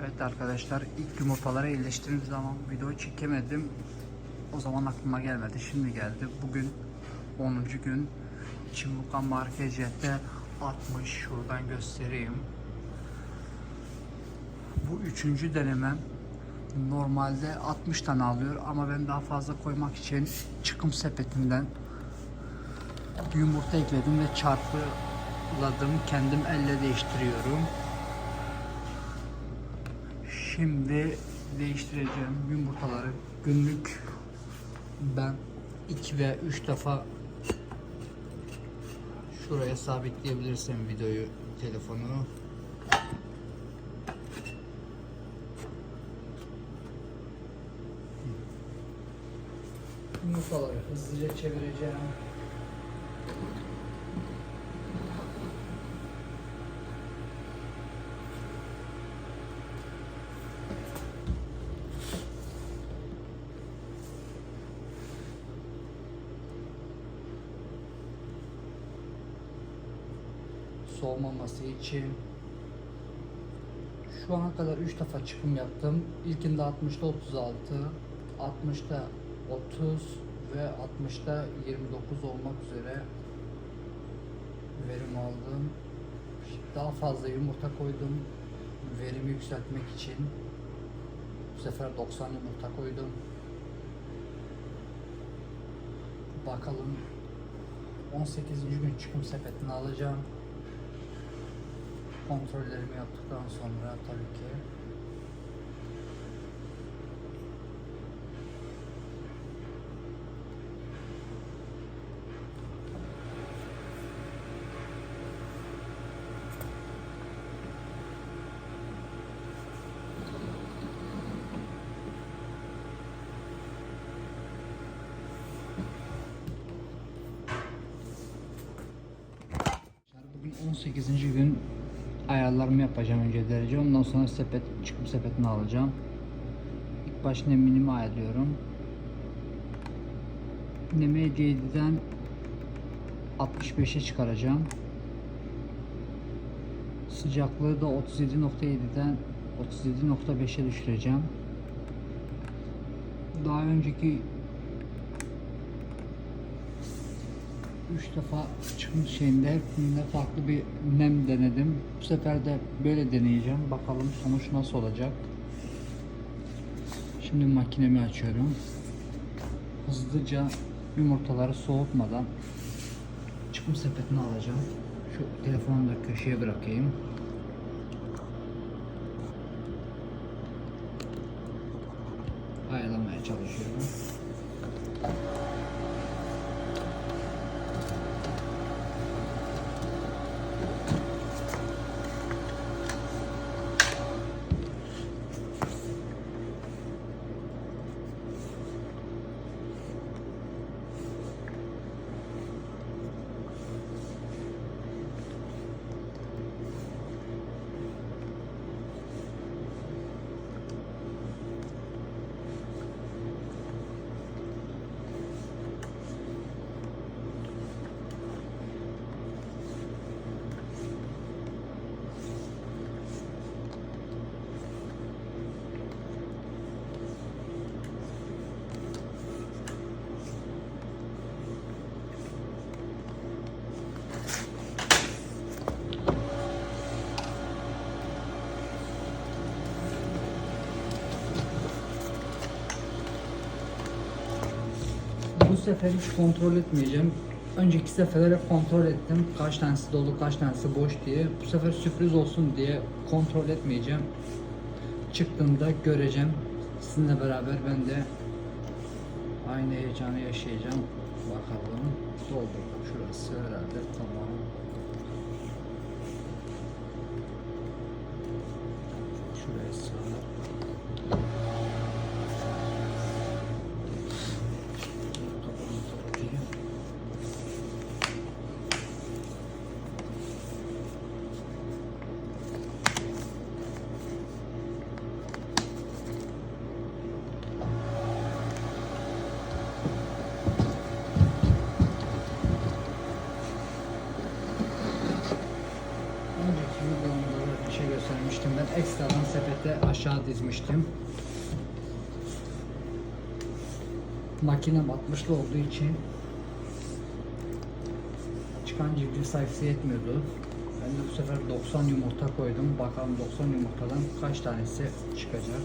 Evet arkadaşlar ilk yumurtaları iyileştirdiğim zaman video çekemedim. O zaman aklıma gelmedi. Şimdi geldi. Bugün 10. gün. Çimbuka markecette 60 şuradan göstereyim. Bu üçüncü denemem. Normalde 60 tane alıyor ama ben daha fazla koymak için çıkım sepetinden yumurta ekledim ve çarpıladım. Kendim elle değiştiriyorum. Şimdi değiştireceğim yumurtaları günlük ben 2 ve 3 defa şuraya sabitleyebilirsem videoyu telefonu yumurtaları hızlıca çevireceğim. Soğumaması için şu ana kadar 3 defa çıkım yaptım. İlkinde 60'ta 36, 60'ta 30 ve 60'ta 29 olmak üzere verim aldım. Daha fazla yumurta koydum. Verimi yükseltmek için. Bu sefer 90 yumurta koydum. Bakalım 18. gün çıkım sepetini alacağım kontrollerimi yaptıktan sonra tabii ki Bugün 18. gün ayarlarımı yapacağım önce derece. Ondan sonra sepet çıkım sepetini alacağım. İlk baş neminimi ayarlıyorum. Nemi 7'den 65'e çıkaracağım. Sıcaklığı da 37.7'den 37.5'e düşüreceğim. Daha önceki 3 defa çıkmış şeyinde hepsinde farklı bir nem denedim. Bu sefer de böyle deneyeceğim. Bakalım sonuç nasıl olacak. Şimdi makinemi açıyorum. Hızlıca yumurtaları soğutmadan çıkım sepetini alacağım. Şu telefonu da köşeye bırakayım. Ayarlamaya çalışıyorum. Sefer hiç kontrol etmeyeceğim. Önceki seferlere kontrol ettim. Kaç tanesi dolu, kaç tanesi boş diye. Bu sefer sürpriz olsun diye kontrol etmeyeceğim. Çıktığında göreceğim. Sizinle beraber ben de aynı heyecanı yaşayacağım. Bakalım. Doldu. Şurası herhalde tamam. Şuraya sığar. Göstermiştim ben ekstradan sepete aşağı dizmiştim. Makine batmışlı olduğu için çıkan civciv sayısı yetmiyordu. Ben de bu sefer 90 yumurta koydum. Bakalım 90 yumurtadan kaç tanesi çıkacak.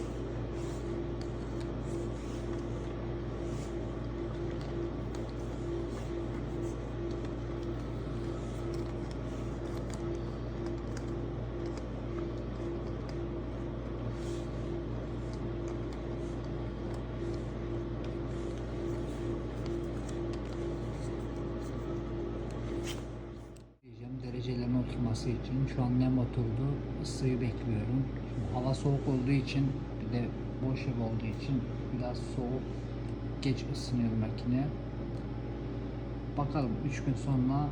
Dereceleme oturması için şu an nem oturdu ısıyı bekliyorum. Şimdi hava soğuk olduğu için bir de boş ev olduğu için biraz soğuk geç ısınıyor makine. Bakalım 3 gün sonra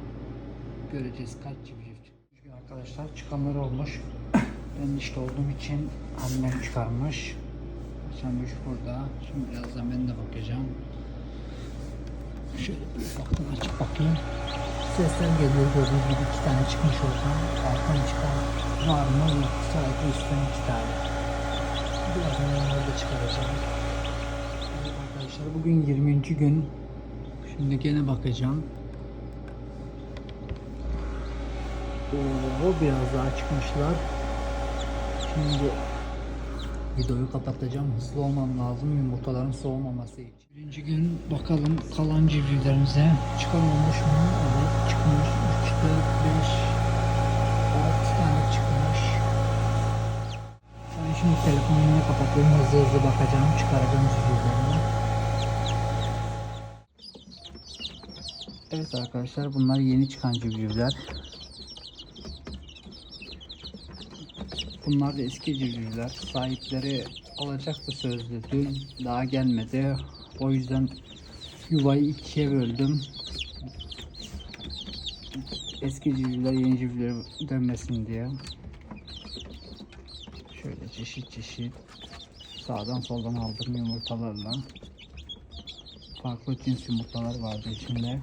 göreceğiz kaç civciv. Bugün Arkadaşlar çıkanlar olmuş. ben işte olduğum için annem çıkarmış. Açamış burada. Şimdi birazdan ben de bakacağım. Şöyle bir ufaktan açıp bakayım. Sesler geliyor gördüğünüz gibi iki tane çıkmış oradan. Alttan çıkan var mı yok. Sadece üstten iki tane. Birazdan onları da çıkaracağım. Evet arkadaşlar bugün 20. gün. Şimdi gene bakacağım. Oo, biraz daha çıkmışlar. Şimdi videoyu kapatacağım. Hızlı olmam lazım yumurtaların soğumaması için. Birinci gün bakalım kalan civcivlerimize çıkan olmuş mu? Evet. 3, 4, 5, 6 tane çıkmış. Ben şimdi telefonumu kapatıyorum. Hızlı hızlı bakacağım. Çıkaracağım civcivlerimi. Evet arkadaşlar bunlar yeni çıkan civcivler. Bunlar da eski civcivler. Sahipleri olacaktı sözlü. Dün daha gelmedi. O yüzden yuvayı ikiye böldüm. Eski civcivler yeni civcivlere dönmesin diye. Şöyle çeşit çeşit sağdan soldan aldım yumurtalarla. Farklı cins yumurtalar vardı içinde.